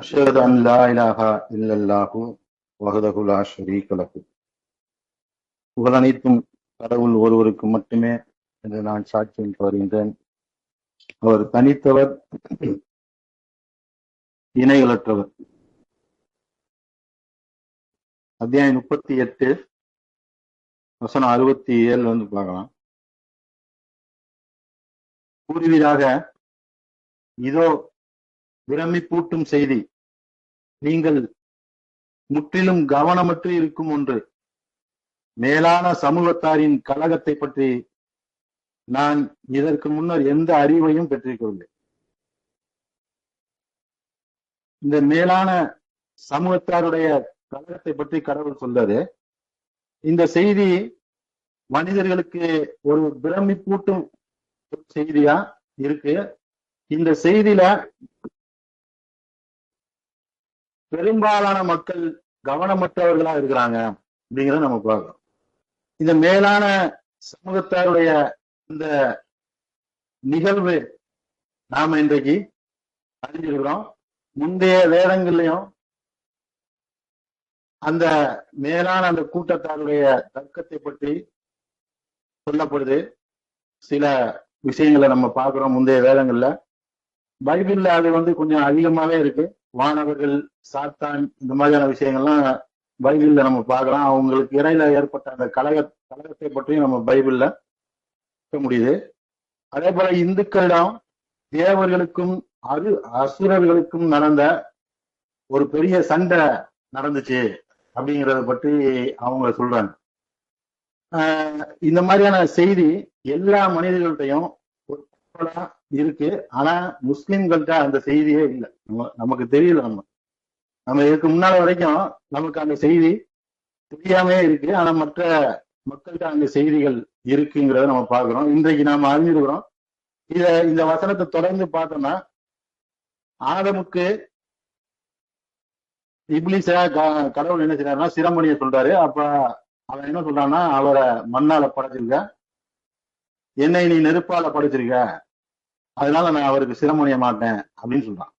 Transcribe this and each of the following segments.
أشهد أن لا إله إلا الله وحده لا شريك له கடவுள் ஒருவருக்கு மட்டுமே என்று நான் சாட்சியம் வருகின்றேன். அவர் தனித்தவர் இணைகளற்றவர் அத்தியாயம் முப்பத்தி எட்டு வசனம் அறுபத்தி ஏழு வந்து பார்க்கலாம். கூறுவீராக இதோ பிரமிப்பூட்டும் செய்தி. நீங்கள் முற்றிலும் கவனமற்று இருக்கும் ஒன்று. மேலான சமூகத்தாரின் கழகத்தை பற்றி நான் இதற்கு முன்னர் எந்த அறிவையும் பெற்றிருக்கவில்லை. இந்த மேலான சமூகத்தாருடைய கழகத்தை பற்றி கடவுள் சொல்றது இந்த செய்தி மனிதர்களுக்கு ஒரு பிரமிப்பூட்டும் செய்தியா இருக்கு. இந்த செய்தியில பெரும்பாலான மக்கள் கவனமற்றவர்களா இருக்கிறாங்க அப்படிங்கிறத நம்ம பார்க்கிறோம் இந்த மேலான சமூகத்தாருடைய இந்த நிகழ்வு நாம இன்றைக்கு அறிஞ்சிருக்கிறோம். முந்தைய வேதங்கள்லயும் அந்த மேலான அந்த கூட்டத்தாருடைய தர்க்கத்தை பற்றி சொல்லப்படுது. சில விஷயங்களை நம்ம பார்க்கிறோம் முந்தைய வேதங்கள்ல. பைபிள்ல அது வந்து கொஞ்சம் அதிகமாவே இருக்கு. வானவர்கள் சாத்தான் இந்த மாதிரியான விஷயங்கள்லாம் பைபிள்ல நம்ம பார்க்கலாம் அவங்களுக்கு இடையில ஏற்பட்ட அந்த கழக கழகத்தை பற்றியும் நம்ம பைபிள்ல பார்க்க முடியுது. அதே போல இந்துக்களிடம் தேவர்களுக்கும் அரு அசுரர்களுக்கும் நடந்த ஒரு பெரிய சண்டை நடந்துச்சு அப்படிங்கிறத பற்றி அவங்க சொல்றாங்க. ஆஹ் இந்த மாதிரியான செய்தி எல்லா மனிதர்கள்ட்டையும் இருக்கு. ஆனா முஸ்லிம்கள்ட்ட அந்த செய்தியே இல்லை. நம்ம நமக்கு தெரியல நம்ம. நம்ம இதுக்கு முன்னால வரைக்கும் நமக்கு அந்த செய்தி தெரியாமே இருக்கு. ஆனா மற்ற மக்கள்கிட்ட அந்த செய்திகள் இருக்குங்கிறத நம்ம பார்க்கிறோம். இன்றைக்கு நாம அறிஞ்சிருக்கிறோம். இத இந்த வசனத்தை தொடர்ந்து பார்த்தோம்னா ஆதமுக்கு இப்லிஸ கடவுள் என்ன செய்யறாருன்னா சிரமணிய சொல்றாரு. அப்ப அவன் என்ன சொல்றான்னா அவரை மண்ணால படைச்சிருக்க. என்னை நீ நெருப்பால படைச்சிருக்க. அதனால நான் அவருக்கு சிரமணிய மாட்டேன் அப்படின்னு சொல்றான்.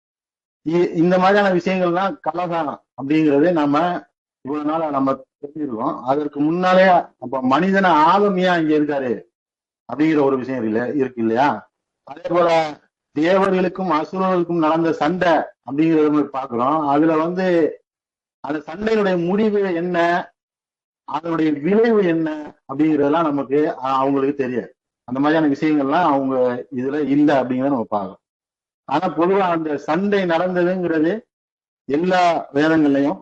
இ- இந்த மாதிரியான விஷயங்கள்லாம் கலாசாரம் அப்படிங்கறதே நம்ம இவ்வளவு நாள நம்ம தெரிஞ்சிருக்கோம். அதற்கு முன்னாலே அப்ப மனிதன ஆளுமையா இங்க இருக்காரு அப்படிங்கிற ஒரு விஷயம் இல்ல இருக்கு இல்லையா? அதே போல தேவர்களுக்கும் அசுரர்களுக்கும் நடந்த சண்டை அப்படிங்கறத நம்ம பாக்குறோம் அதுல வந்து அந்த சண்டையினுடைய முடிவு என்ன அதனுடைய விளைவு என்ன அப்படிங்கறதெல்லாம் நமக்கு அவங்களுக்கு தெரியாது. அந்த மாதிரியான விஷயங்கள்லாம் அவங்க இதுல இல்ல அப்படிங்கறத நம்ம பார்க்கலாம் ஆனா பொதுவா அந்த சண்டை நடந்ததுங்கிறது எல்லா வேதங்கள்லயும்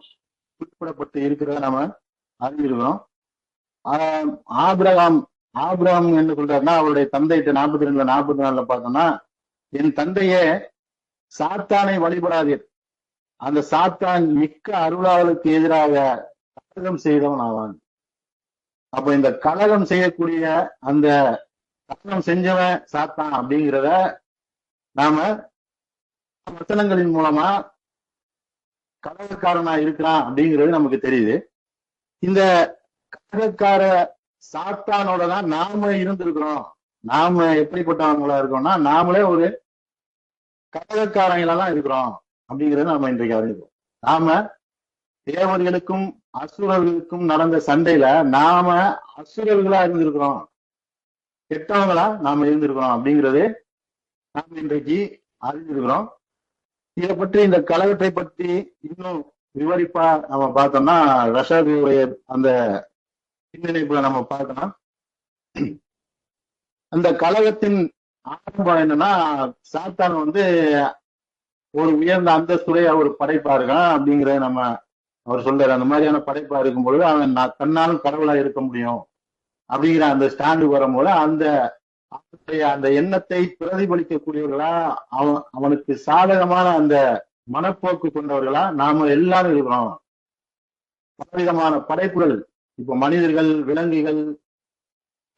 குறிப்பிடப்பட்டு இருக்கிறத நம்ம அறிஞ்சிருக்கிறோம். ஆஹ் ஆபிரகாம் ஆபிரகாம் என்ன சொல்றாருன்னா அவருடைய தந்தைகிட்ட நாற்பத்தி ரெண்டுல நாற்பத்தி நாலுல பார்த்தோம்னா என் தந்தையே சாத்தானை வழிபடாதீர். அந்த சாத்தான் மிக்க அருளாளருக்கு எதிராக கலகம் செய்தவன் ஆவான். அப்ப இந்த கலகம் செய்யக்கூடிய அந்த கலகம் செஞ்சவன் சாத்தான் அப்படிங்கிறத நாம வசனங்களின் மூலமா கலகக்காரனா இருக்கிறான் அப்படிங்கிறது நமக்கு தெரியுது. இந்த கலகக்கார சாத்தானோட தான் நாம இருந்திருக்கிறோம். நாம எப்படிப்பட்டவங்களா இருக்கோம்னா நாமளே ஒரு கலகக்காரங்களா இருக்கிறோம் அப்படிங்கறத நாம இன்றைக்கு அறிவிப்போம் நாம தேவர்களுக்கும் அசுரர்களுக்கும் நடந்த சண்டையில நாம அசுரர்களா இருந்திருக்கிறோம். கெட்டவங்களா நாம இருந்திருக்கிறோம் அப்படிங்கிறது நாம இன்றைக்கு அறிஞ்சிருக்கிறோம் இதை பற்றி இந்த கழகத்தை பற்றி இன்னும் விவரிப்பா நம்ம பார்த்தோம்னா ரஷாதியுடைய அந்த பின்னிணைப்புல நம்ம பார்க்கலாம். அந்த கழகத்தின் ஆரம்பம் என்னன்னா சாத்தான் வந்து ஒரு உயர்ந்த அந்தஸ்துடைய ஒரு படைப்பா இருக்கான் அப்படிங்கிறத நம்ம அவர் சொல்றாரு. அந்த மாதிரியான படைப்பா இருக்கும் பொழுது அவன் நான் தன்னாலும் கடவுளா இருக்க முடியும். அப்படிங்கிற அந்த ஸ்டாண்டு வரும்போது அந்த அவனுடைய அந்த எண்ணத்தை பிரதிபலிக்கக்கூடியவர்களா அவன் அவனுக்கு சாதகமான அந்த மனப்போக்கு கொண்டவர்களா நாம எல்லாரும் இருக்கிறோம். பலவிதமான படைப்புகள் இப்ப மனிதர்கள் விலங்குகள்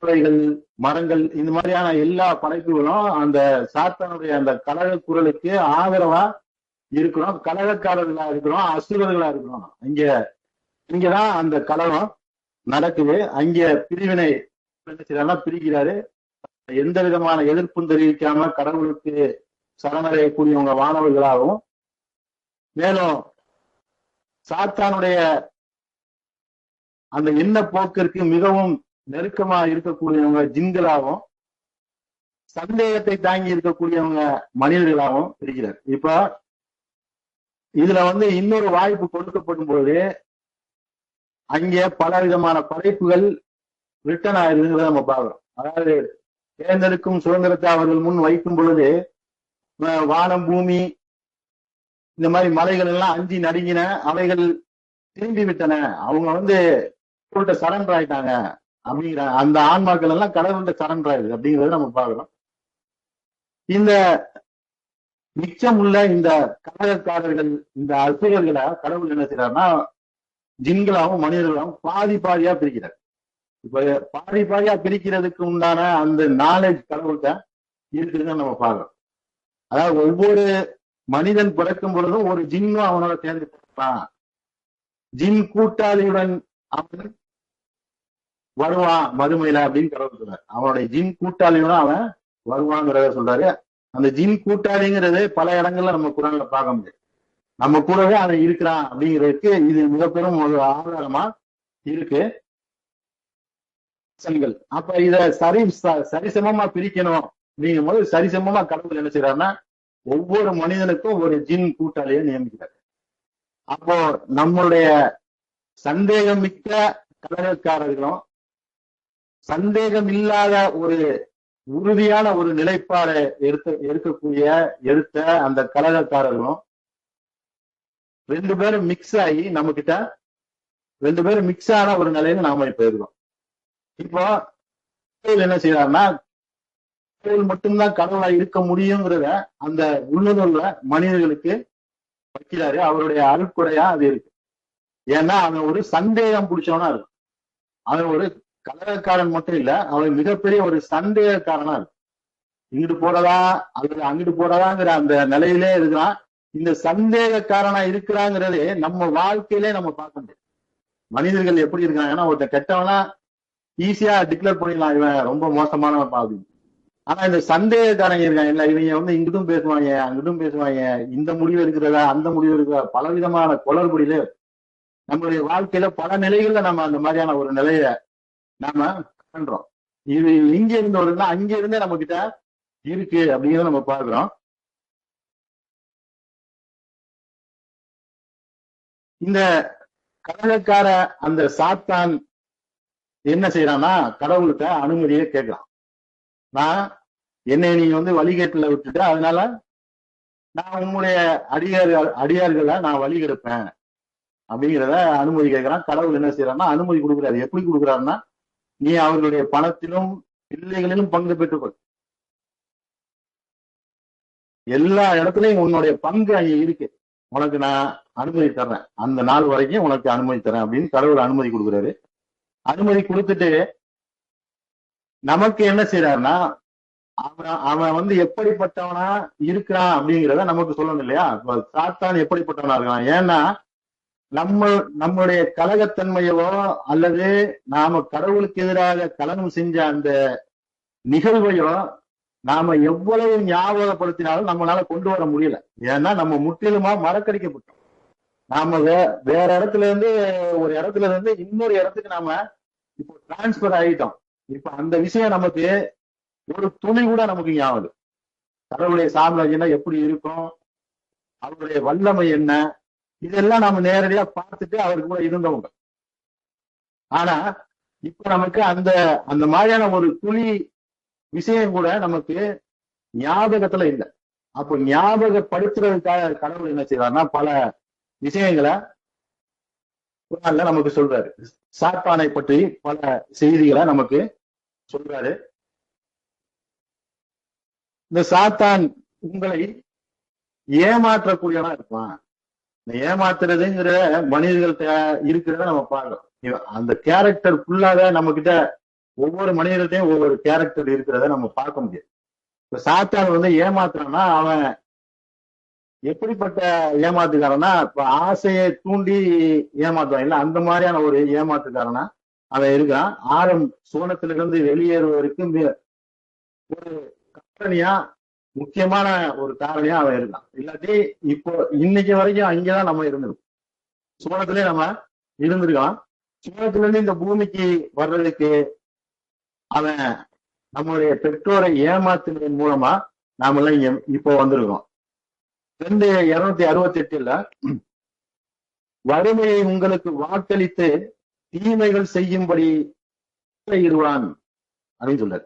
பறவைகள் மரங்கள் இந்த மாதிரியான எல்லா படைப்புகளும் அந்த சாத்தானுடைய அந்த கழக குரலுக்கு ஆதரவா இருக்கிறோம். கழகக்காரர்களா இருக்கிறோம் அசுரர்களா இருக்கிறோம். இங்க இங்கதான் அந்த கழகம் நடக்குது. அங்க பிரிவினை என்ன பிரிக்கிறாரு. எந்த விதமான எதிர்ப்பும் தெரிவிக்காம கடவுளுக்கு சரணடையக்கூடியவங்க வானவர்களாகவும் மேலும் சாத்தானுடைய அந்த எண்ண போக்கிற்கு மிகவும் நெருக்கமா இருக்கக்கூடியவங்க ஜின்களாகவும் சந்தேகத்தை தாங்கி இருக்கக்கூடியவங்க மனிதர்களாகவும் இருக்கிறார் இப்ப இதுல வந்து இன்னொரு வாய்ப்பு கொடுக்கப்படும் பொழுது அங்கே பல விதமான படைப்புகள் ரிட்டன் ஆயிருதுங்கிறத நம்ம பார்க்கிறோம். அதாவது தேர்ந்தெடுக்கும் சுதந்திரத்தை அவர்கள் முன் வைக்கும் பொழுது வானம் பூமி இந்த மாதிரி மலைகள் எல்லாம் அஞ்சி நடுங்கின அவைகள் திரும்பி விட்டன. அவங்க வந்து கடவுள்கிட்ட சரண்டர் ஆயிட்டாங்க அப்படிங்கிற அந்த ஆன்மாக்கள் எல்லாம் கடவுள்கிட்ட சரண்டர் ஆயிருது அப்படிங்கறத நம்ம பார்க்கிறோம். இந்த மிச்சம் உள்ள இந்த கழகக்காரர்கள் இந்த அசுரர்களை கடவுள் என்ன செய்யறாருன்னா ஜின்களாகவும் மனிதர்களாகவும் பாதி பாதியா பிரிக்கிறார். இப்ப பாதி பாதியா பிரிக்கிறதுக்கு உண்டான அந்த நாலேஜ் கடவுள்கிட்ட இருக்குதுன்னு நம்ம பார்க்கிறோம். அதாவது ஒவ்வொரு மனிதன் பிறக்கும் பொழுதும் ஒரு ஜின்னும் அவனோட சேர்ந்து பிறப்பான். ஜின் கூட்டாளியுடன் அவன் வருவான் மறுமையில அப்படின்னு கடவுள் சொல்றாரு. அவனுடைய ஜின் கூட்டாளியுடன் அவன் வருவாங்கிறத சொல்றாரு. அந்த ஜின் கூட்டாளிங்கிறது பல இடங்கள்ல நம்ம குரான்ல பார்க்க முடியும். நம்ம கூடவே அவன் இருக்கிறான் அப்படிங்கிறதுக்கு இது மிக பெரும் ஒரு ஆதாரமா இருக்கு. அப்ப இத சரி ச- சரிசமமா பிரிக்கணும் அப்படிங்கும் போது சரிசமமா கடவுள் என்ன செய்யறாருன்னா ஒவ்வொரு மனிதனுக்கும் ஒரு ஜின் கூட்டாளியை நியமிக்கிறார். அப்போ நம்மளுடைய சந்தேகம் மிக்க கலகக்காரர்களும் சந்தேகம் இல்லாத ஒரு உறுதியான ஒரு நிலைப்பாடு எடுத்து எடுக்கக்கூடிய எடுத்த அந்த கலகக்காரர்களும் ரெண்டு பேரும் மிக்ஸ் ஆகி நம்ம கிட்ட ரெண்டு பேரும் மிக்ஸ் ஆன ஒரு நிலையில நாம இப்ப இருக்கோம் இப்போ என்ன செய்யறாருன்னா கடவுள் மட்டும்தான் கடவுளா இருக்க முடியுங்கிறத அந்த உள்ளுணர்வுல மனிதர்களுக்கு வைக்கிறாரு. அவருடைய அருட்கொடையா அது இருக்கு. ஏன்னா அவன் ஒரு சந்தேகம் பிடிச்சவனா இருக்கும் அவன் ஒரு கலகக்காரன் மட்டும் இல்ல அவன் மிகப்பெரிய ஒரு சந்தேகக்காரனா இருக்கும் இங்கிட்டு போறதா அல்லது அங்கிட்டு போறதாங்கிற அந்த நிலையிலே இருக்கிறான். இந்த சந்தேகக்காரனா இருக்கிறாங்கிறதே நம்ம வாழ்க்கையிலே நம்ம பார்க்க முடியும் மனிதர்கள் எப்படி இருக்காங்கன்னா ஒருத்த கெட்டவனா ஈஸியா டிக்ளேர் பண்ணிடலாம். இவன் ரொம்ப மோசமானவன் பாதி ஆனா இந்த சந்தேகக்காரங்க இருக்காங்க இல்ல இவங்க வந்து இங்கிட்டும் பேசுவாங்க அங்கிட்டும் பேசுவாங்க. இந்த முடிவு இருக்கிறதா அந்த முடிவு இருக்கிறதா பல விதமான குளறுபடியில நம்மளுடைய வாழ்க்கையில பல நிலைகள்ல நம்ம அந்த மாதிரியான ஒரு நிலைய நாம பண்றோம் இது இங்க இருந்தவர்கள் அங்க இருந்தே நம்ம கிட்ட இருக்கு அப்படிங்கறத நம்ம பாக்குறோம் இந்த கடலக்கார அந்த சாத்தான் என்ன செய்யறான்னா கடவுள்கிட்ட அனுமதியை கேட்கலாம் நான் என்னை நீங்க வந்து வழிகேட்டுல விட்டுட்டு அதனால நான் உங்களுடைய அடியார் அடியார்களை நான் வழி கெடுப்பேன் அப்படிங்கிறத அனுமதி கேட்கிறான். கடவுள் என்ன செய்யறான்னா அனுமதி கொடுக்குறாரு. எப்படி கொடுக்குறாருன்னா நீ அவர்களுடைய பணத்திலும் பிள்ளைகளிலும் பங்கு பெற்றுக்கொள். எல்லா இடத்துலயும் உன்னுடைய பங்கு அங்க இருக்கு. உனக்கு நான் அனுமதி தர்றேன். அந்த நாள் வரைக்கும் உனக்கு அனுமதி தரேன் அப்படின்னு கடவுள் அனுமதி கொடுக்குறாரு. அனுமதி கொடுத்துட்டு நமக்கு என்ன செய்யறாருன்னா அவன் அவன் வந்து எப்படிப்பட்டவனா இருக்கிறான் அப்படிங்கிறத நமக்கு சொல்லணும் இல்லையா? சாத்தான் எப்படிப்பட்டவனா இருக்கான்? ஏன்னா நம்ம நம்மளுடைய கலகத்தன்மையவோ அல்லது நாம கடவுளுக்கு எதிராக கலனம் செஞ்ச அந்த நிகழ்வையோ நாம எவ்வளவு ஞாபகப்படுத்தினாலும் நம்மளால கொண்டு வர முடியல. ஏன்னா நம்ம முற்றிலுமா மறக்கடிக்கப்பட்டோம். நாம வே வேற இடத்துல இருந்து ஒரு இடத்துல இருந்து இன்னொரு இடத்துக்கு நாம இப்போ டிரான்ஸ்பர் ஆகிட்டோம் இப்ப அந்த விஷயம் நமக்கு ஒரு துளி கூட நமக்கு ஞாபகம் கடவுளுடைய சாம்ராஜ்யம்னா எப்படி இருக்கும் அவருடைய வல்லமை என்ன இதெல்லாம் நாம நேரடியா பார்த்துட்டு அவருக்கு கூட இருந்தவங்க. ஆனா இப்ப நமக்கு அந்த அந்த மாதிரியான ஒரு துளி விஷயம் கூட நமக்கு ஞாபகத்துல இல்லை. அப்போ ஞாபகப்படுத்துறதுக்காக கடவுள் என்ன செய்யறாருன்னா பல விஷயங்களை குரான்ல நமக்கு சொல்றாரு. சாத்தானை பற்றி பல செய்திகளை நமக்கு சொல்றாரு. இந்த சாத்தான் உங்களை ஏமாற்றக்கூடியவனா இருப்பான். இந்த ஏமாத்துறதுங்கிற மனிதர்கள்ட்ட இருக்கிறத நம்ம பார்க்கிறோம் அந்த கேரக்டர் ஃபுல்லாக நம்ம கிட்ட ஒவ்வொரு மனிதர்கிட்டையும் ஒவ்வொரு கேரக்டர் இருக்கிறத நம்ம பார்க்க முடியாது இப்ப சாத்தான் வந்து ஏமாத்துறான்னா அவன் எப்படிப்பட்ட ஏமாத்துக்காரனா இப்ப ஆசையை தூண்டி ஏமாத்துவான். இல்ல அந்த மாதிரியான ஒரு ஏமாத்துக்காரனா அவன் இருக்கான் ஆரம் சோனத்திலிருந்து வெளியேறுவதற்கு ஒரு கம்பெனியா முக்கியமான ஒரு காரணியா அவன் இருக்கான். இல்லாட்டி இப்போ இன்னைக்கு வரைக்கும் அங்கேதான் நம்ம இருந்திருக்கோம். சோளத்திலே நம்ம இருந்திருக்கோம் சோளத்துல இருந்து இந்த பூமிக்கு வர்றதுக்கு அவன் நம்மளுடைய பெற்றோரை ஏமாத்தினதன் மூலமா நாமெல்லாம் இங்க இப்போ வந்திருக்கோம். ரெண்டு இருநூத்தி அறுபத்தி எட்டுல வறுமையை உங்களுக்கு வாக்களித்து தீமைகள் செய்யும்படி இருவான் அப்படின்னு சொல்றாரு.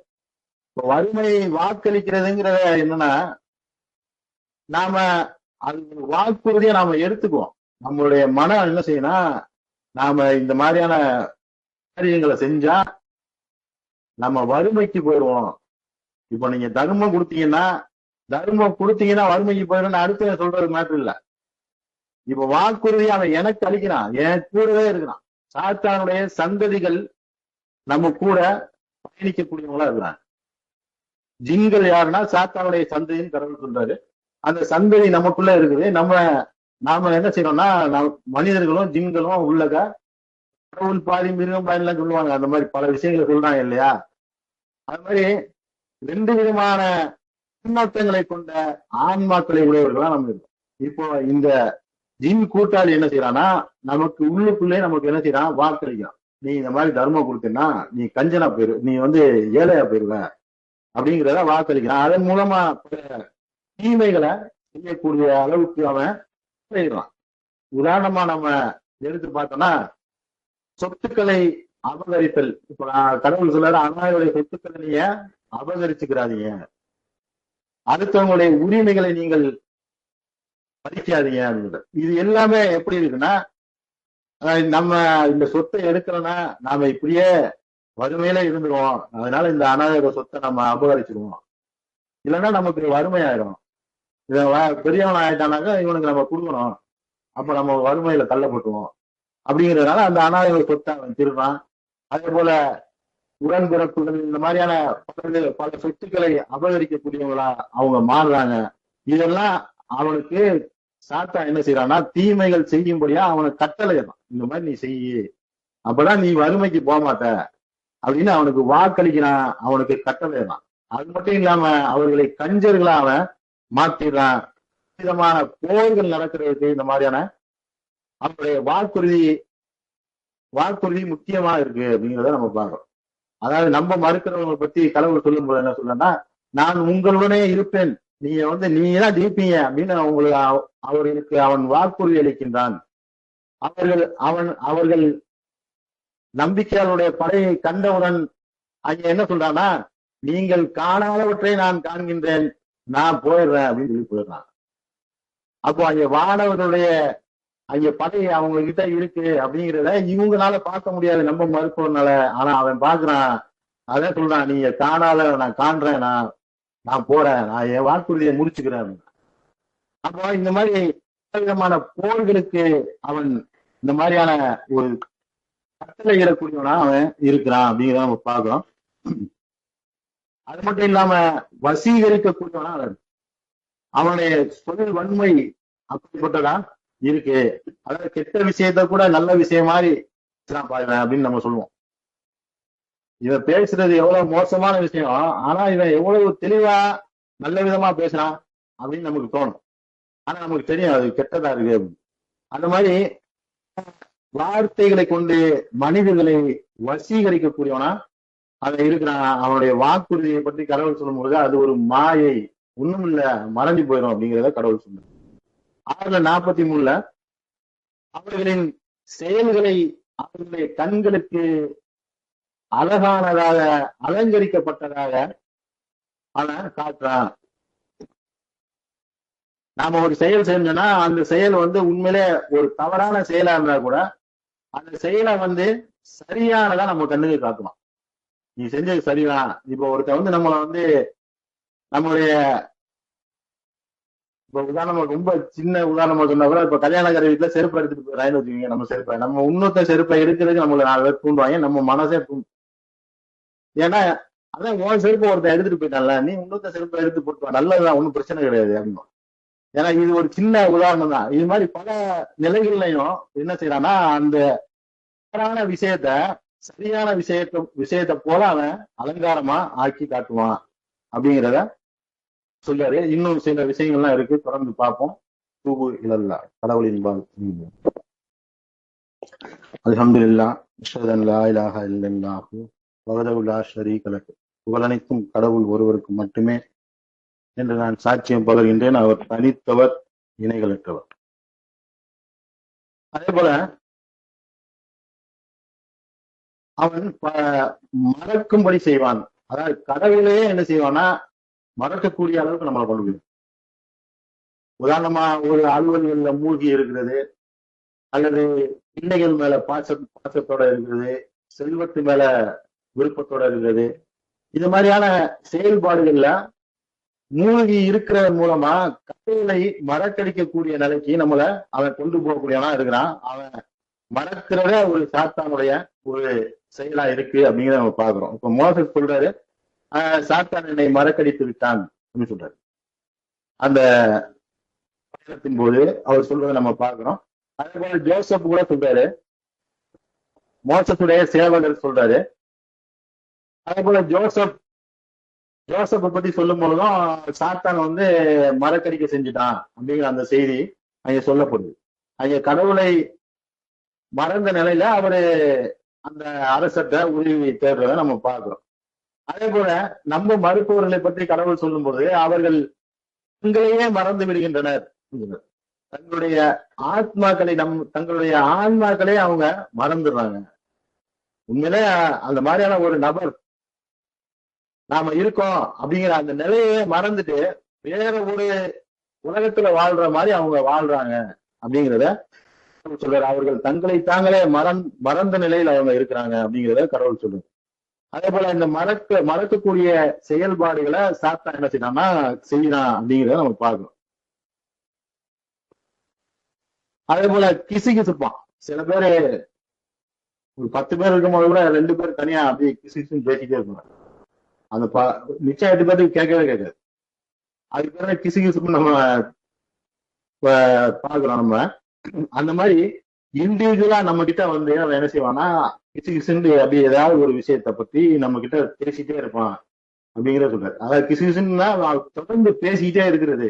இப்போ வறுமையை வாக்களிக்கிறதுங்கிறத என்னன்னா நாம அது வாக்குறுதியை நாம எடுத்துக்குவோம். நம்மளுடைய மனம் என்ன செய்யணும் நாம இந்த மாதிரியான காரியங்களை செஞ்சா நம்ம வறுமைக்கு போயிடுவோம். இப்போ நீங்க தர்மம் கொடுத்தீங்கன்னா தர்மம் கொடுத்தீங்கன்னா வறுமைக்கு போயிடும் அடுத்து சொல்றது மேட்டர் இல்ல. இப்ப வாக்குறுதி அவன் எனக்கு அளிக்கிறான். என் கூடவே இருக்கிறான். சாத்தானுடைய சந்ததிகள் நம்ம கூட பயணிக்கக்கூடியவங்களா இருக்கிறாங்க. ஜின்கள் யாருன்னா சாத்தானுடைய சந்ததின்னு கடவுள் சொல்றாரு. அந்த சந்ததி நமக்குள்ள இருக்குது. நம்ம நாம என்ன செய்யறோம்னா நம் மனிதர்களும் ஜிங்களும் உள்ளக கடவுள் பாதி மிருகம் பாதிலாம் சொல்லுவாங்க. அந்த மாதிரி பல விஷயங்களை சொல்றாங்க இல்லையா? அது மாதிரி ரெண்டு விதமான பின்னோட்டங்களை கொண்ட ஆன்மாக்களை உடையவர்களா நம்ம இருக்கோம். இப்போ இந்த ஜின் கூட்டாளி என்ன செய்யறான்னா நமக்கு உள்ளுக்குள்ளே நமக்கு என்ன செய்யறான் வாக்களிக்கிறான் நீ இந்த மாதிரி தர்மம் கொடுத்தீங்கன்னா நீ கஞ்சனா போயிரு நீ வந்து ஏழையா போயிருவ அப்படிங்கிறத வாக்களிக்கிறான் அதன் மூலமா தீமைகளை செய்யக்கூடிய அளவுக்கு அவன் செய்யறான் உதாரணமா நம்ம எடுத்து பார்த்தோம்னா சொத்துக்களை அபகரித்தல். இப்ப நான் கடவுள் சொல்லாத அனாதையுடைய சொத்துக்களை நீங்க அபகரிச்சுக்கிறாதீங்க. அடுத்தவங்களுடைய உரிமைகளை நீங்கள் பறிக்காதீங்க அப்படின்ற. இது எல்லாமே எப்படி இருக்குன்னா நம்ம இந்த சொத்தை எடுக்கிறோம்னா நாம இப்படியே வறுமையில இருந்துருவோம். அதனால இந்த அனாதையோட சொத்தை நம்ம அபகரிச்சிருவோம். இல்லைன்னா நமக்கு வறுமையாயிரும். இதை இவன் வ- பெரியவன் ஆயிட்டானாக்கா இவனுக்கு நம்ம கொடுக்கணும். அப்ப நம்ம வறுமையில தள்ளப்பட்டுவோம் அப்படிங்கிறதுனால அந்த அனாதையோட சொத்தை அவன் திருடுறான். அதே போல உடன்பிறப்புகள் இந்த மாதிரியான பல சொத்துக்களை அபகரிக்கக்கூடியவங்களா அவங்க மாறுறாங்க. இதெல்லாம் அவனுக்கு சாத்தா என்ன செய்யறான்னா தீமைகள் செய்யும்படியா அவனுக்கு கட்டளையிடலாம் இந்த மாதிரி நீ செய்யி. அப்பதான் நீ வறுமைக்கு போக மாட்ட. அப்படின்னு அவனுக்கு வாக்களிக்கிறான் அவனுக்கு கட்டளையிடலாம் அது மட்டும் இல்லாம அவர்களை கஞ்சர்களா அவன் மாத்திடுறான். விதமான போர்கள் நடக்கிறதுக்கு இந்த மாதிரியான அவனுடைய வாக்குறுதி வாக்குறுதி முக்கியமா இருக்கு அப்படிங்கிறத நம்ம பாக்குறோம் அதாவது நம்ம மறுக்கிறவங்களை பத்தி கடவுள் சொல்லும்போது என்ன சொல்லனா நான் உங்களுடனே இருப்பேன். நீங்க வந்து நீங்க தான் ஜெயிப்பீங்க அப்படின்னு அவங்களுக்கு அவர்களுக்கு அவன் வாக்குறுதி அளிக்கின்றான். அவர்கள் அவன் அவர்கள் நம்பிக்கையாளருடைய படையை கண்டவுடன் அங்க என்ன சொல்றான்னா நீங்கள் காணாதவற்றை நான் காண்கின்றேன். நான் போயிடுறேன் அப்படின்னு சொல்லி போயிடுறான். அப்போ அங்க வானவர்களுடைய அங்க படை அவங்க கிட்ட இருக்கு அப்படிங்கிறத இவங்களால பார்க்க முடியாது நம்ம மருத்துவனால ஆனா அவன் பாக்குறான் அதான் சொல்றான் நீங்க காணாத நான் காண்றேன் நான் நான் போறேன் நான் என் வாக்குறுதியை முடிச்சுக்கிறேன் அப்படின்னு. அப்போ இந்த மாதிரி விதமான போர்களுக்கு அவன் இந்த மாதிரியான ஒரு கட்டளை இடக்கூடியவனா அவன் இருக்கிறான் அப்படிங்கிறத நம்ம பார்க்கிறோம். அது மட்டும் இல்லாம வசீகரிக்கக்கூடியவனா அவன். அவனுடைய சொல் வன்மை அப்படிப்பட்டதான் இருக்கு. அதாவது கெட்ட விஷயத்த கூட நல்ல விஷயம் மாதிரி நான் பாருங்க அப்படின்னு நம்ம சொல்லுவோம். இவன் பேசுறது எவ்வளவு மோசமான விஷயம் ஆனா இவன் எவ்வளவு தெளிவா நல்ல விதமா பேசுறான் அப்படின்னு நமக்கு தோணும். ஆனா நமக்கு தெரியும் அது கெட்டதா இருக்கு அப்படின்னு. அந்த மாதிரி வார்த்தைகளை கொண்டு மனிதர்களை வசீகரிக்கக்கூடியவனா அவன் இருக்கிறான். அவனுடைய வாக்குறுதியை பற்றி கடவுள் சொல்லும்போது அது ஒரு மாயை ஒண்ணும் இல்ல மறைஞ்சு போயிடும் அப்படிங்கிறத கடவுள் சொல்லுங்க ஆறுல நாற்பத்தி மூணுல அவர்களின் செயல்களை அவர்களுடைய கண்களுக்கு அழகானதாக அலங்கரிக்கப்பட்டதாக அவன் காட்டுறான். நாம ஒரு செயல் செஞ்சோம்னா அந்த செயல் வந்து உண்மையிலே ஒரு தவறான செயலா இருந்தா கூட அந்த செயலை வந்து சரியானதா நம்ம கண்ணுக்கு காட்டுவான். நீ செஞ்சது சரிதான். இப்போ ஒருத்த வந்து நம்மளை வந்து நம்மளுடைய இப்ப உதாரணமா ரொம்ப சின்ன உதாரணமா சொன்னா கூட இப்ப கல்யாணக்கார வீட்டுல செருப்பு எடுத்துட்டு போயிடறான்னு வச்சுக்கோங்க நம்ம செருப்பை. நம்ம இன்னொருத்த செருப்பை எடுக்கிறதுக்கு நம்மள நாலு பேர் தூண்டுவாங்க நம்ம மனசே தூண்டும் ஏன்னா அதான் உன் செருப்பு ஒருத்தன் எடுத்துட்டு போயிட்டான்ல நீ இன்னொருத்த செருப்பை எடுத்து போட்டு நல்லதுதான் ஒண்ணும் பிரச்சனை கிடையாது அப்படின்னு. ஏன்னா இது ஒரு சின்ன உதாரணம் தான். இது மாதிரி பல நிலைகள்லையும் என்ன செய்யறான்னா அந்த தவறான விஷயத்த சரியான விஷயத்த விஷயத்த போல அவன் அலங்காரமா ஆக்கி காட்டுவான் அப்படிங்கிறத சொல்றாரு. இன்னும் சில விஷயங்கள்லாம் இருக்கு. தொடர்ந்து பார்ப்போம். தூபு இலல்லா கடவுளின் பால் அலமது இல்லா இஷ்ரதன்லா இலாக இல்லல்லாஹு வஹதஹு லா ஷரீக புகழனைத்தும் கடவுள் ஒருவருக்கு மட்டுமே என்று நான் சாட்சியம் பகர்கின்றேன். அவர் தனித்தவர் இணைகளற்றவர். அதே போல அவன் மறக்கும்படி செய்வான். அதாவது கடவுளே என்ன செய்வான்னா மறக்கக்கூடிய அளவுக்கு நம்மளை கொண்டு போயிடும். உதாரணமா ஒரு அலுவல்கள்ல மூழ்கி இருக்கிறது அல்லது பிள்ளைகள் மேல பாச பாசத்தோட இருக்கிறது செல்வத்து மேல விருப்பத்தோட இருக்கிறது இது மாதிரியான செயல்பாடுகள்ல மூழ்கி இருக்கிறது மூலமா கடவுளை மறக்கடிக்கக்கூடிய நிலைக்கு நம்மள அவன் கொண்டு போகக்கூடியவனா இருக்கிறான். அவன் மறக்கிறத ஒரு சாத்தானுடைய ஒரு செயலா இருக்கு அப்படிங்கிறத நம்ம பாக்குறோம் இப்ப மோசஸ் சொல்றாரு சாத்தான் என்னை மறக்கடித்து விட்டான் அப்படின்னு சொல்றாரு. அந்த பயணத்தின் போது அவர் சொல்றதை நம்ம பார்க்கிறோம். அதே போல ஜோசப் கூட சொல்றாரு. மோசத்துடைய சேவகர் சொல்றாரு. அதே போல ஜோசப் ஜோசப்பை பத்தி சொல்லும் பொழுதும் சாத்தான் வந்து மறக்கடிக்க செஞ்சுட்டான் அப்படிங்கிற அந்த செய்தி அங்க சொல்லப்படுது. அங்க கடவுளை மறந்த நிலையில அவரு அந்த அரசத்தை உதவி தேடுறத நம்ம பார்க்கிறோம். அதே போல நம்ம மருத்துவர்களை பற்றி கடவுள் சொல்லும்போது அவர்கள் தங்களையே மறந்து விடுகின்றனர். தங்களுடைய ஆத்மாக்களை நம் தங்களுடைய ஆன்மாக்களை அவங்க மறந்துடுறாங்க. உண்மையிலே அந்த மாதிரியான ஒரு நபர் நாம இருக்கோம் அப்படிங்கிற அந்த நிலையே மறந்துட்டு வேற ஒரு உலகத்துல வாழ்ற மாதிரி அவங்க வாழ்றாங்க அப்படிங்கிறத கடவுள் சொல்றாரு. அவர்கள் தங்களை தாங்களே மறந் மறந்த நிலையில் அவங்க இருக்கிறாங்க அப்படிங்கிறத கடவுள் சொல்லுங்க அதே போல இந்த மறக்க மறக்கக்கூடிய செயல்பாடுகளை சாத்தா என்ன செய்யறான்னா செய்யலாம் அப்படிங்கிறத நம்ம பார்க்கணும். அதே போல கிசு கிசுப்பான். சில பேரு ஒரு பத்து பேர் இருக்கும்போது கூட ரெண்டு பேர் தனியா அப்படியே கிசு கிசுன்னு பேசிட்டே இருக்கணும் அந்த ப மிச்சம் எட்டு பேருக்கு கேட்கவே கேட்காது. அதுக்கு பேர் கிசு கிசுப்பு நம்ம பாக்குறோம் நம்ம. அந்த மாதிரி இண்டிவிஜுவலா நம்ம கிட்ட வந்து அவன் என்ன செய்வான்னா கிசு கிசுன்னு அப்படி ஏதாவது ஒரு விஷயத்த பத்தி நம்ம கிட்ட பேசிட்டே இருப்பான் அப்படிங்கிற சொல்றாரு. அதாவது கிசு கிசுன்னா அவன் தொடர்ந்து பேசிக்கிட்டே இருக்கிறது.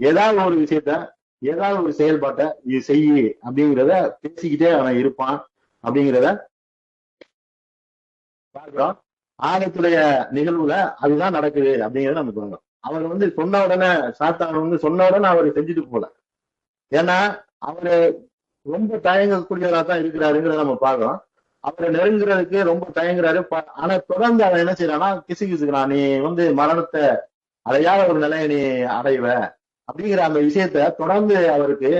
ஏதாவது ஒரு விஷயத்த ஏதாவது ஒரு செயல்பாட்டை இது செய்யு அப்படிங்கிறத பேசிக்கிட்டே அவன் இருப்பான் அப்படிங்கிறத பார்க்கிறோம். ஆகத்துடைய நிகழ்வுல அதுதான் நடக்குது அப்படிங்கறத நம்ம சொல்றோம் அவர் வந்து சொன்ன உடனே சாத்தான் வந்து சொன்ன உடனே அவர் செஞ்சுட்டு போல ஏன்னா அவரு ரொம்ப தயங்கக்கூடியவரா தான் இருக்கிறாருங்கிறத நம்ம பார்க்கிறோம். அவரை நெருங்குறதுக்கு ரொம்ப தயங்குறாரு. ஆனா தொடர்ந்து அவன் என்ன செய்யறான்னா கிசு கிசுக்கிறான் நீ வந்து மரணத்தை அடையாத ஒரு நிலையை நீ அடைவ. அப்படிங்கிற அந்த விஷயத்த தொடர்ந்து அவருக்கு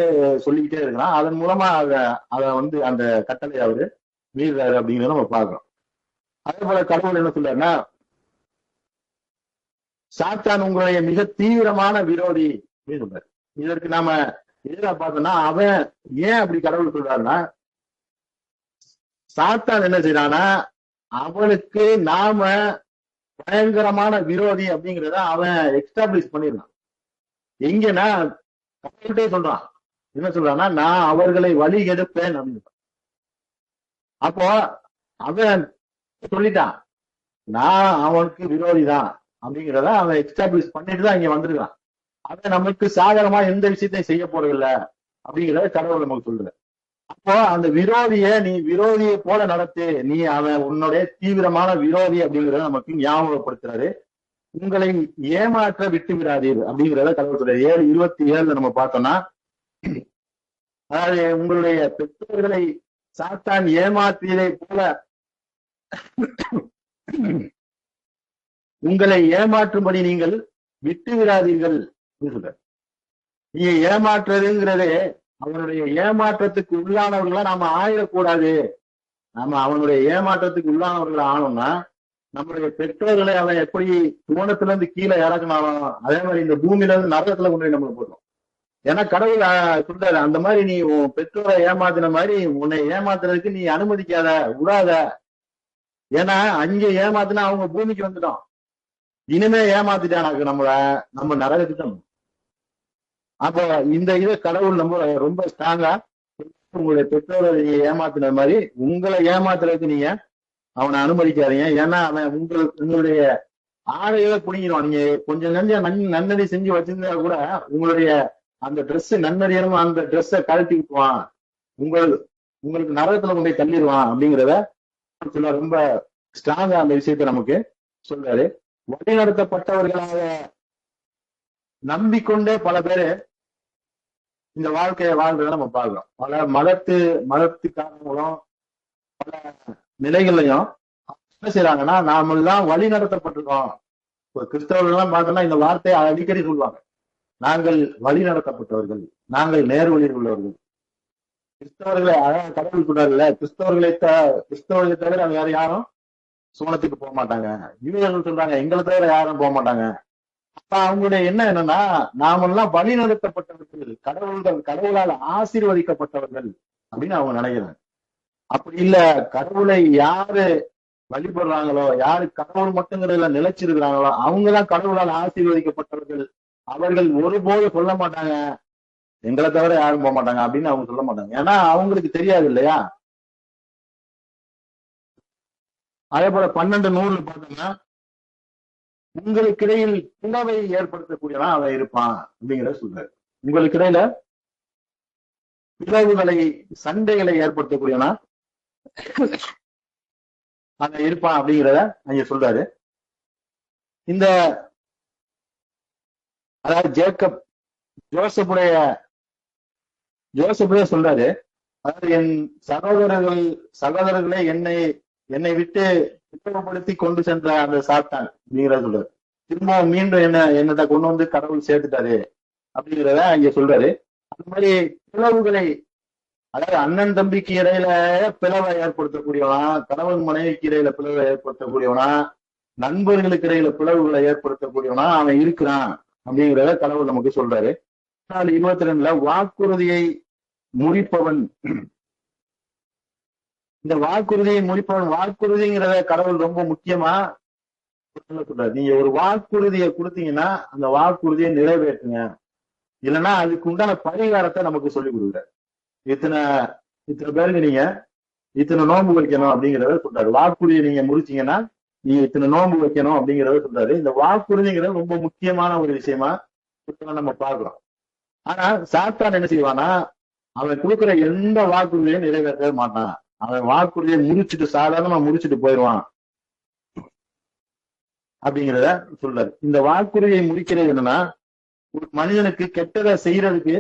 சொல்லிக்கிட்டே இருக்கிறான். அதன் மூலமா அத அத வந்து அந்த கட்டளை அவரு மீறுறாரு அப்படிங்கிறத நம்ம பாக்குறோம் அதே போல கடவுள் என்ன சொல்றாருன்னா சாத்தான் உங்களுடைய மிக தீவிரமான விரோதி. அப்படின்னு சொல்றாரு. இதற்கு நாம எதிராக பார்த்தோம்னா அவன் ஏன் அப்படி கடவுள் சொல்றாருன்னா சாத்தான் என்ன செய்யறானா அவனுக்கு நாம பயங்கரமான விரோதி அப்படிங்கிறத அவன் எக்ஸ்டாப்ளிஷ் பண்ணிடுறான். எங்கன்னா கடவுள்கிட்டே சொல்றான். என்ன சொல்றான்னா நான் அவர்களை வழி எடுப்பேன் அப்படின்னு. அப்போ அவன் சொல்லிட்டான் நான் அவனுக்கு விரோதி தான் அப்படிங்கிறத அவன் எக்ஸ்டாப்ளிஷ் பண்ணிட்டு தான் இங்க வந்திருக்கான். அவன் நமக்கு சாதகமா எந்த விஷயத்தையும் செய்ய போறதில்ல அப்படிங்கிறத கடவுள் நமக்கு சொல்ற அப்போ அந்த விரோதிய நீ விரோதியை போல நடத்து. நீ அவன் உன்னுடைய தீவிரமான விரோதி அப்படிங்கிறத நமக்கு ஞாபகப்படுத்துறாரு. உங்களை ஏமாற்ற விட்டு விடாதீர் அப்படிங்கிறத கடவுள் சொல்றாரு. ஏழு இருபத்தி ஏழுல நம்ம பார்த்தோம்னா அதாவது உங்களுடைய பெற்றோர்களை சாத்தான் ஏமாற்றியதை போல உங்களை ஏமாற்றும்படி நீங்கள் விட்டு விடாதீர்கள் அப்படின்னு நீங்க ஏமாற்றுறதுங்கிறதே அவனுடைய ஏமாற்றத்துக்கு உள்ளானவர்களா நாம ஆயிடக்கூடாது. நாம அவனுடைய ஏமாற்றத்துக்கு உள்ளானவர்கள் ஆனோம்னா நம்மளுடைய பெற்றோர்களை அவன் எப்படி தூணத்துல இருந்து கீழே இறக்குனாலும் அதே மாதிரி இந்த பூமியில இருந்து நரகத்துல கொண்டு போய் நம்மளை போடுறோம் ஏன்னா கடவுள் சொல்றாரு அந்த மாதிரி நீ உன் பெற்றோரை ஏமாத்தின மாதிரி உன்னை ஏமாத்துறதுக்கு நீ அனுமதிக்காத விடாத. ஏன்னா அங்க ஏமாத்தினா அவங்க பூமிக்கு வந்துட்டோம். இனிமே ஏமாத்திட்டானாக்கு நம்மள நம்ம நரகத்துக்கு அப்போ இந்த இது கடவுள் நம்ம ரொம்ப ஸ்ட்ராங்கா உங்களுடைய பெற்றோரை நீங்க ஏமாத்தின மாதிரி உங்களை ஏமாத்துறதுக்கு நீங்க அவனை அனுமதிக்காதீங்க. ஏன்னா அவன் உங்களுக்கு உங்களுடைய ஆடைகளை புடிங்கிடும் நீங்க கொஞ்சம் நஞ்ச நன் நன்னடி செஞ்சு வச்சிருந்தா கூட உங்களுடைய அந்த ட்ரெஸ் நன்னடியனும் அந்த ட்ரெஸ்ஸை கழட்டி விட்டுவான் உங்கள் உங்களுக்கு நரகத்துல கொண்டு போய் தள்ளிடுவான் அப்படிங்கிறத சில ரொம்ப ஸ்ட்ராங்கா அந்த விஷயத்தை நமக்கு சொல்றாரு. வழிநடத்தப்பட்டவர்களாக நம்பிக்கொண்டே பல பேரு இந்த வாழ்க்கையை வாழ்றதை நம்ம பார்க்கிறோம் பல மதத்து மதத்துக்காரங்களும் பல நிலைகள்லையும் என்ன செய்யறாங்கன்னா நாமெல்லாம் வழி நடத்தப்பட்டிருக்கோம். இப்போ கிறிஸ்தவர்கள் எல்லாம் பார்த்தோம்னா இந்த வார்த்தையை அடிக்கடி சொல்லுவாங்க. நாங்கள் வழி நடத்தப்பட்டவர்கள் நாங்கள் நேர் வழியில் உள்ளவர்கள். கிறிஸ்தவர்களை அழகாக கடவுள் சொன்னார்ல கிறிஸ்தவர்களை த கிறிஸ்தவர்களை தவிர வேற யாரும் சோனத்துக்கு போக மாட்டாங்க. யூதர்கள் சொல்றாங்க எங்களை தவிர யாரும் போக மாட்டாங்க. அப்ப அவங்களுடைய என்ன என்னன்னா நாமெல்லாம் வழி நடத்தப்பட்டவர்கள் கடவுள்கள் கடவுளால் ஆசீர்வதிக்கப்பட்டவர்கள் அப்படின்னு அவங்க நினைக்கிறாங்க. அப்படி இல்ல கடவுளை யாரு வழிபடுறாங்களோ யாரு கடவுள் மட்டுங்கிறதுல நிலைச்சிருக்கிறாங்களோ அவங்கதான் கடவுளால் ஆசீர்வதிக்கப்பட்டவர்கள். அவர்கள் ஒருபோது சொல்ல மாட்டாங்க எங்களை தவிர யாரும் போக மாட்டாங்க அப்படின்னு அவங்க சொல்ல மாட்டாங்க. ஏன்னா அவங்களுக்கு தெரியாது இல்லையா? அதே போல பன்னெண்டு நூறுல பார்த்தோம்னா உங்களுக்கிடையில் உணவை ஏற்படுத்தக்கூடியவன் அவன் இருப்பான் அப்படிங்கிறத சொல்றாரு. உங்களுக்கிடையில பிளவுகளை சண்டைகளை ஏற்படுத்தக்கூடியவனா அவன் இருப்பான் அப்படிங்கிறத அங்க சொல்றாரு. இந்த அதாவது ஜேக்கப் ஜோசப்புடைய ஜோசப்புடைய சொல்றாரு. அதாவது என் சகோதரர்கள் சகோதரர்களே என்னை என்னை விட்டு குற்றப்படுத்தி கொண்டு சென்ற அந்த சாத்தான் அப்படிங்கிறத சொல்றாரு. திரும்ப மீண்டும் என்ன என்னத்தை கொண்டு வந்து கடவுள் சேர்த்துட்டாரு அப்படிங்கிறத அங்க சொல்றாரு. அந்த மாதிரி பிளவுகளை அதாவது அண்ணன் தம்பிக்கு இடையில பிளவை ஏற்படுத்தக்கூடியவனா கணவன் மனைவிக்கு இடையில பிளவை ஏற்படுத்தக்கூடியவனா நண்பர்களுக்கு இடையில பிளவுகளை ஏற்படுத்தக்கூடியவனா அவன் இருக்கிறான் அப்படிங்கிறத கடவுள் நமக்கு சொல்றாரு. இருபத்தி ரெண்டுல வாக்குறுதியை முறிப்பவன் இந்த வாக்குறுதியை முடிப்பவன் வாக்குறுதிங்கிறத கடவுள் ரொம்ப முக்கியமா சொல்றாரு நீங்க ஒரு வாக்குறுதியை கொடுத்தீங்கன்னா அந்த வாக்குறுதியை நிறைவேற்றுங்க. இல்லைன்னா அதுக்கு உண்டான பரிகாரத்தை நமக்கு சொல்லி கொடுக்குறாரு. இத்தனை இத்தனை பேருக்கு நீங்க இத்தனை நோன்பு வைக்கணும் அப்படிங்கிறத சொல்றாரு. வாக்குறுதியை நீங்க முடிச்சீங்கன்னா நீங்க இத்தனை நோன்பு வைக்கணும் அப்படிங்கிறத சொல்றாரு. இந்த வாக்குறுதிங்கிறது ரொம்ப முக்கியமான ஒரு விஷயமா நம்ம பார்க்கிறோம். ஆனா சாத்தான் என்ன செய்வானா அவன் கொடுக்குற எந்த வாக்குறுதியும் நிறைவேற்றவே மாட்டான். அவன் வாக்குறுதியை முடிச்சுட்டு சாதாரணமா முடிச்சுட்டு போயிடுவான். அப்படிங்கிறத சொல்றாரு. இந்த வாக்குறுதியை முடிக்கிறது என்னன்னா ஒரு மனிதனுக்கு கெட்டதை செய்யறதுக்கு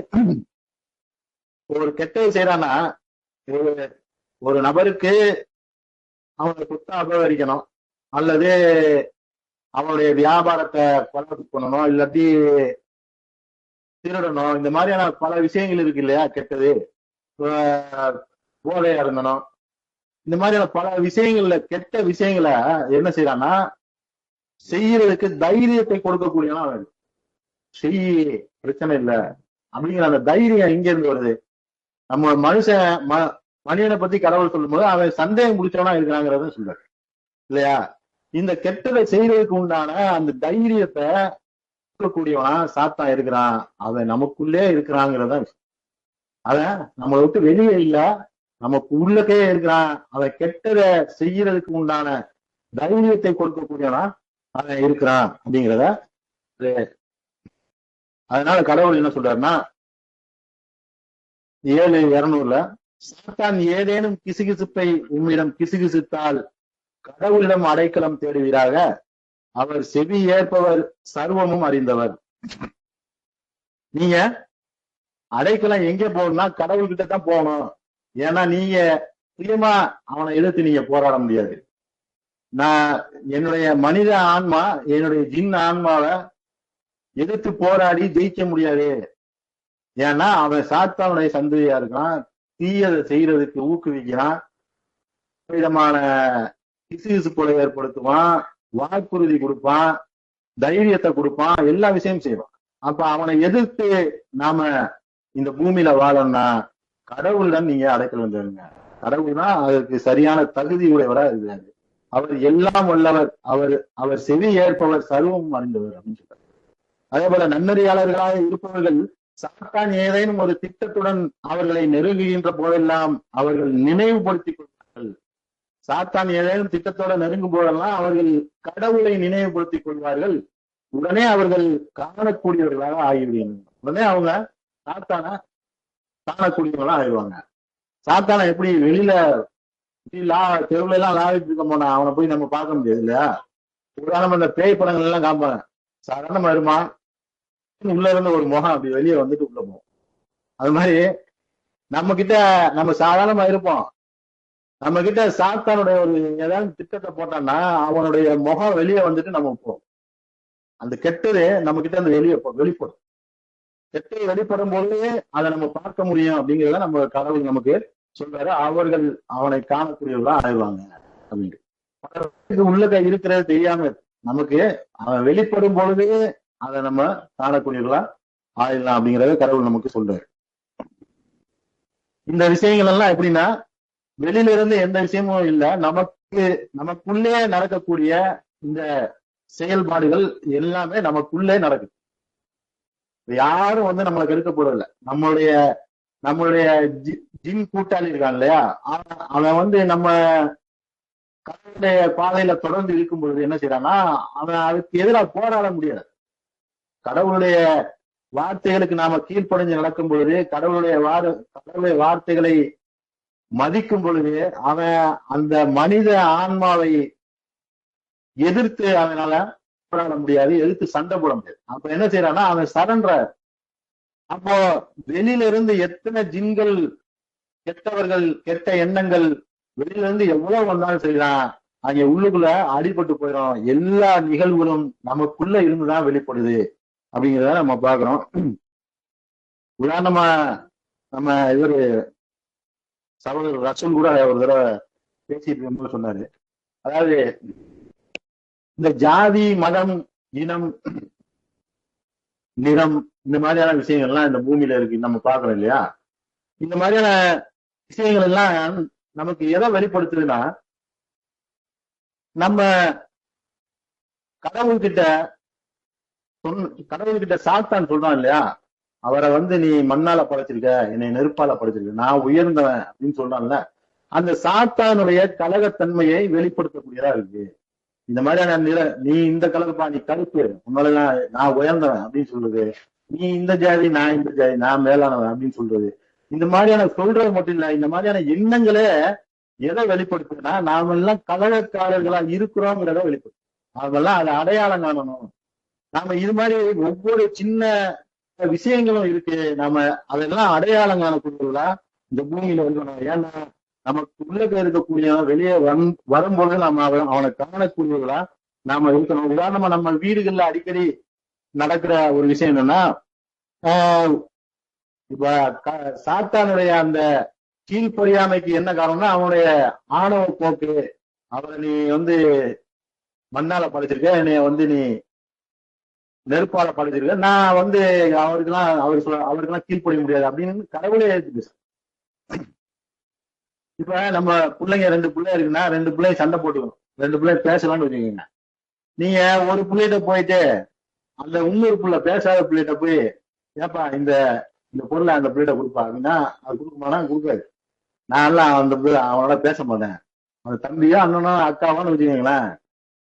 ஒரு கெட்டதை செய்யறான்னா ஒரு ஒரு நபருக்கு அவனை சொத்தை அபகரிக்கணும். அல்லது அவனுடைய வியாபாரத்தை கொலை பண்ணணும். இல்லாட்டி திருடணும். இந்த மாதிரியான பல விஷயங்கள் இருக்கு இல்லையா கெட்டது. போதையா இருந்தனும். இந்த மாதிரியான பல விஷயங்கள்ல கெட்ட விஷயங்களை என்ன செய்யறான்னா செய்யறதுக்கு தைரியத்தை கொடுக்கக்கூடியவனா அவன். செய் பிரச்சனை இல்லை. அப்படிங்கிற அந்த தைரியம் எங்க இருந்து வருது? நம்ம மனுஷன் ம மனிதனை பத்தி கடவுள் சொல்லும்போது அவன் சந்தேகம் முடிச்சவனா இருக்கிறாங்கிறத சொல்றாரு. இல்லையா? இந்த கெட்டதை செய்யறதுக்கு உண்டான அந்த தைரியத்தை கூடியவனா சாத்தா இருக்கிறான். அவன் நமக்குள்ளே இருக்கிறாங்கிறத அவன் நம்மளை விட்டு வெளியே இல்ல. நமக்கு உள்ளக்கே இருக்கிறான். அவன் கெட்டதை செய்யறதுக்கு உண்டான தைரியத்தை கொடுக்கக்கூடியவனா அவன் இருக்கிறான் அப்படிங்கிறத அதனால கடவுள் என்ன சொல்றாருன்னா ஏழு இருநூறுல சாத்தான் ஏதேனும் கிசுகிசுப்பை உம்மிடம் கிசுகிசுத்தால் கடவுளிடம் அடைக்கலம் தேடுவீராக. அவர் செவி ஏற்பவர் சர்வமும் அறிந்தவர். நீங்க அடைக்கலம் எங்க போகணும்னா கடவுள்கிட்ட தான் போகணும். ஏன்னா நீங்க சுயமா அவனை எதிர்த்து நீங்க போராட முடியாது. நான் என்னுடைய மனித ஆன்மா என்னுடைய ஜின் ஆன்மாவை எதிர்த்து போராடி ஜெயிக்க முடியாது. ஏன்னா அவன் சாத்தானுடைய சந்ததியா இருக்கான் தீயதை செய்யறதுக்கு ஊக்குவிக்கிறான் விதமான கிசுகிசுப்புகளை ஏற்படுத்துவான் வாக்குறுதி கொடுப்பான் தைரியத்தை கொடுப்பான் எல்லா விஷயமும் செய்வான். அப்ப அவனை எதிர்த்து நாம இந்த பூமியில வாழணும்னா கடவுளிடம் நீங்க அடைக்கலம் தேடுங்க கடவுள்னா அதற்கு சரியான தகுதி உடையவரா இருக்கிறாரு அவர் எல்லாம் வல்லவர். அவர் அவர் செவி ஏற்பவர் சர்வம் அறிந்தவர் அப்படின்னு சொல்றாரு. அதே போல நன்னறியாளர்களாக இருப்பவர்கள் சாத்தான் ஏதேனும் ஒரு திட்டத்துடன் அவர்களை நெருங்குகின்ற போதெல்லாம் அவர்கள் நினைவுபடுத்திக் கொள்வார்கள். சாத்தான் ஏதேனும் திட்டத்தோட நெருங்கும் போதெல்லாம் அவர்கள் கடவுளை நினைவுபடுத்திக் கொள்வார்கள். உடனே அவர்கள் காணக்கூடியவர்களாக ஆகிவிடுகின்றனர். உடனே அவங்க சாத்தான காணக்கூடியவங்களா ஆயிடுவாங்க. சாத்தான எப்படி வெளியில லா தெருவுல எல்லாம் லாவிட்டு இருக்க போனா அவனை போய் நம்ம பார்க்க முடியாது இல்லையா உதாரணம் இந்த பேய் படங்கள் எல்லாம் காப்பாங்க சாதாரணமா இருமா உள்ள இருந்து ஒரு முகம் அப்படி வெளியே வந்துட்டு உள்ள போகும். அது மாதிரி நம்ம கிட்ட நம்ம சாதாரணமா இருப்போம். நம்ம கிட்ட சாத்தானுடைய ஒரு ஏதாவது திட்டத்தை போட்டான்னா அவனுடைய முகம் வெளியே வந்துட்டு நம்ம போவோம் அந்த கெட்டது நம்ம கிட்ட அந்த வெளியே போ- வெளிப்படும். கெட்டது வெளிப்படும் போது அதை நம்ம பார்க்க முடியும் அப்படிங்கிறத நம்ம கடவுள் நமக்கு சொல்றாரு. அவர்கள் அவனை காணக்கூடியவர்களா ஆயிடுவாங்க அப்படின்ட்டு. பலருக்கு உள்ளக இருக்கிறது தெரியாம நமக்கு அவன் வெளிப்படும் பொழுது அதை நம்ம காணக்கூடியவர்களா ஆயிடலாம் அப்படிங்கிறத கடவுள் நமக்கு சொல்றாரு. இந்த விஷயங்கள் எல்லாம் எப்படின்னா வெளியில இருந்து எந்த விஷயமும் இல்ல. நமக்கு நமக்குள்ளே நடக்கக்கூடிய இந்த செயல்பாடுகள் எல்லாமே நமக்குள்ளே நடக்குது. யாரும் வந்து நம்மளை கெடுக்க போறதில்ல. நம்மளுடைய நம்மளுடைய ஜி- ஜின் கூட்டாளி இருக்கான் இல்லையா? அவன் வந்து நம்ம கடவுளுடைய பாதையில தொடர்ந்து இருக்கும் பொழுது என்ன செய்யறான்னா அவன் அதுக்கு எதிராக போராட முடியாது கடவுளுடைய வார்த்தைகளுக்கு நாம கீழ்ப்படைஞ்சு நடக்கும் பொழுது கடவுளுடைய வார கடவுளுடைய வார்த்தைகளை மதிக்கும் பொழுது அவன் அந்த மனித ஆன்மாவை எதிர்த்து அவனால போராட முடியாது எதிர்த்து சண்டை போட முடியாது. அப்ப என்ன செய்யறான்னா அவன் சரண்டர் அப்போ வெளியில இருந்து எத்தனை ஜின்கள் கெட்டவர்கள் கெட்ட எண்ணங்கள் வெளியில இருந்து எவ்வளவு வந்தாலும் சரிதான் அங்க உள்ளுக்குள்ள அடிபட்டு போயிடும். எல்லா நிகழ்வுகளும் நமக்குள்ள இருந்துதான் வெளிப்படுது அப்படிங்கிறத நம்ம பாக்குறோம் உதாரணமா நம்ம இவரு சகோதரர் ரசூல் கூட ஒரு தடவை பேசிட்டு இருக்கும்போது சொன்னாரு. அதாவது இந்த ஜாதி மதம் இனம் நிறம் இந்த மாதிரியான விஷயங்கள்லாம் இந்த பூமியில இருக்கு நம்ம பாக்குறோம் இல்லையா? இந்த மாதிரியான விஷயங்கள் எல்லாம் நமக்கு எதை வெளிப்படுத்துதுன்னா நம்ம கடவுள்கிட்ட கடவுள் கடவுள்கிட்ட சாத்தான் சொல்றான் இல்லையா? அவரை வந்து நீ மண்ணால படைச்சிருக்க என்னை நெருப்பால படைச்சிருக்க நான் உயர்ந்தவன் அப்படின்னு சொல்றான்ல. அந்த சாத்தானுடைய கலகத்தன்மையை வெளிப்படுத்தக்கூடியதா இருக்கு. இந்த மாதிரியான நிற நீ இந்த கலர்ப்பா நீ கருப்பு. உன்னால நான் நான் உயர்ந்தவன் அப்படின்னு சொல்றது. நீ இந்த ஜாதி நான் இந்த ஜாதி நான் மேலானவன் அப்படின்னு சொல்றது. இந்த மாதிரியான சொல்றது மட்டும் இல்ல இந்த மாதிரியான எண்ணங்களே எதை வெளிப்படுத்துதுன்னா நாம எல்லாம் கலகக்காரர்களா இருக்கிறோங்கிறத வெளிப்படுத்தும் நாமெல்லாம் அதை அடையாளம் காணணும். நாம இது மாதிரி ஒவ்வொரு சின்ன விஷயங்களும் இருக்கு. நாம அதெல்லாம் அடையாளம் காணக்கூடியவர்களா இந்த பூமியில வந்து ஏன்னா நமக்கு உள்ளக இருக்கக்கூடியவன் வெளியே வந் வரும்பொழுது நாம அவன் அவனை காணக்கூடியவர்களா நாம இருக்கணும். உதாரணமா நம்ம வீடுகள்ல அடிக்கடி நடக்கிற ஒரு விஷயம் என்னன்னா ஆஹ் இப்ப க- சாத்தானுடைய அந்த கீழ்ப்படியாமைக்கு என்ன காரணம்னா அவனுடைய ஆணவ போக்கு. அவரை நீ வந்து மண்ணால படைச்சிருக்க என்னைய வந்து நீ நெருப்பால படைச்சிருக்க. நான் வந்து அவருக்கெல்லாம் அவருக்கு அவருக்கெல்லாம் கீழ்ப்படிய முடியாது அப்படின்னு கடவுளே எடுத்து இப்ப நம்ம பிள்ளைங்க ரெண்டு பிள்ளை இருக்குன்னா ரெண்டு பிள்ளைய சண்டை போட்டுக்கணும். ரெண்டு பிள்ளை பேசலாம்னு வச்சுக்கோங்க. நீங்க ஒரு பிள்ளைகிட்ட போயிட்டு அந்த இன்னொரு பிள்ளை பேசாத பிள்ளைகிட்ட போய் ஏப்பா இந்த இந்த பொருளை அந்த பிள்ளைகிட்ட கொடுப்பா. அப்படின்னா அது கொடுக்குமானா கொடுக்காது. நான் எல்லாம் அந்த பிள்ளை அவனோட பேச மாட்டேன். அந்த தம்பியோ அண்ணனோ அக்காவோன்னு வச்சுக்கோங்களேன்.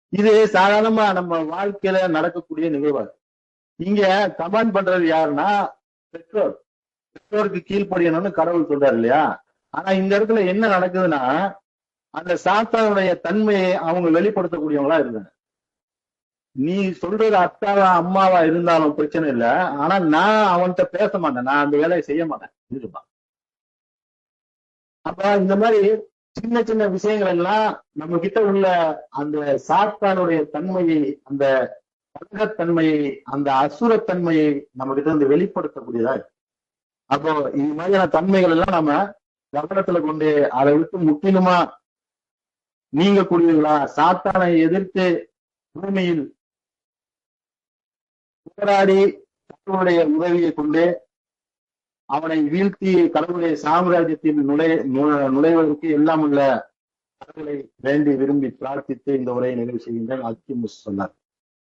இது சாதாரணமா நம்ம வாழ்க்கையில நடக்கக்கூடிய நிகழ்வு. இங்க கமாண்ட் பண்றது யாருன்னா பெற்றோர். பெற்றோருக்கு கீழ்ப்படியணும்னு கடவுள் சொல்றாரு இல்லையா? ஆனா இந்த இடத்துல என்ன நடக்குதுன்னா அந்த சாத்தானுடைய தன்மையை அவங்க வெளிப்படுத்தக்கூடியவங்களா இருந்தாங்க நீ சொல்றது அத்தாவா அம்மாவா இருந்தாலும் பிரச்சனை இல்ல. ஆனா நான் அவன்கிட்ட பேச மாட்டேன். நான் அந்த வேலையை செய்ய மாட்டேன். இருப்பான். அப்ப இந்த மாதிரி சின்ன சின்ன விஷயங்கள் எல்லாம் நம்ம கிட்ட உள்ள அந்த சாத்தானுடைய தன்மையை அந்த கலகத்தன்மையை அந்த அசுரத்தன்மையை நம்ம கிட்ட இருந்து வெளிப்படுத்தக்கூடியதா இருக்கு. அப்போ இது மாதிரியான தன்மைகள் எல்லாம் நம்ம கவனத்துல கொண்டு அதை விட்டு முற்றிலுமா நீங்கக்கூடியவர்களா சாத்தானை எதிர்த்து பூமியில் போராடி கடவுளுடைய உதவியை கொண்டு அவனை வீழ்த்தி கடவுளுடைய சாம்ராஜ்யத்தில் நுழை நுழைவதற்கு எல்லாம் உள்ள கடவுளை வேண்டி விரும்பி பிரார்த்தித்து இந்த உரையை நிறைவு செய்கின்றேன். அக்கிமுஸ் சொன்னார்.